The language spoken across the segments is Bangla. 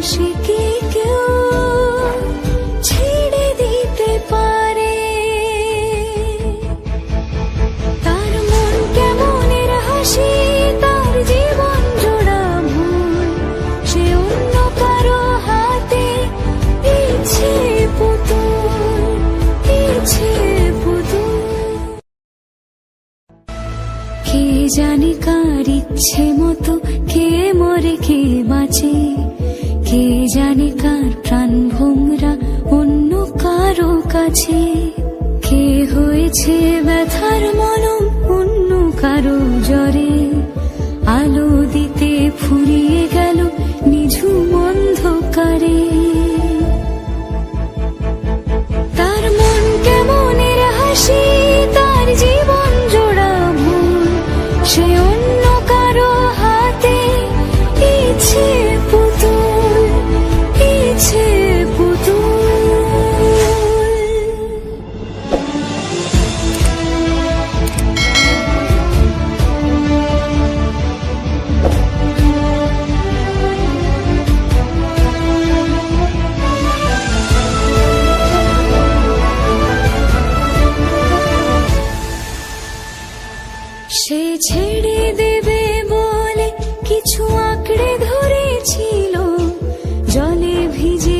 ভালোবাসা কেউ ছেড়ে দিতে পারে? তার মন কেমনের হাসি, তার জীবন সে অন্য কারও হাতে ইচ্ছে পুতুল পুতুল। কে জানে কার ইচ্ছে মতো কে মরে কে বাঁচে? কে জানে কার প্রাণ ভোমরা? অন্য কারও কাছে কে হয়েছে ব্যথার মলম জলে ভিজে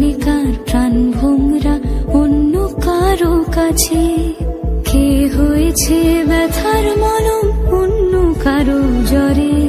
যেখানে প্রাণ ভোমরা অন্য কারও কাছে। কে হয়েছে ব্যথার মলম অন্য কারও জ্বরে।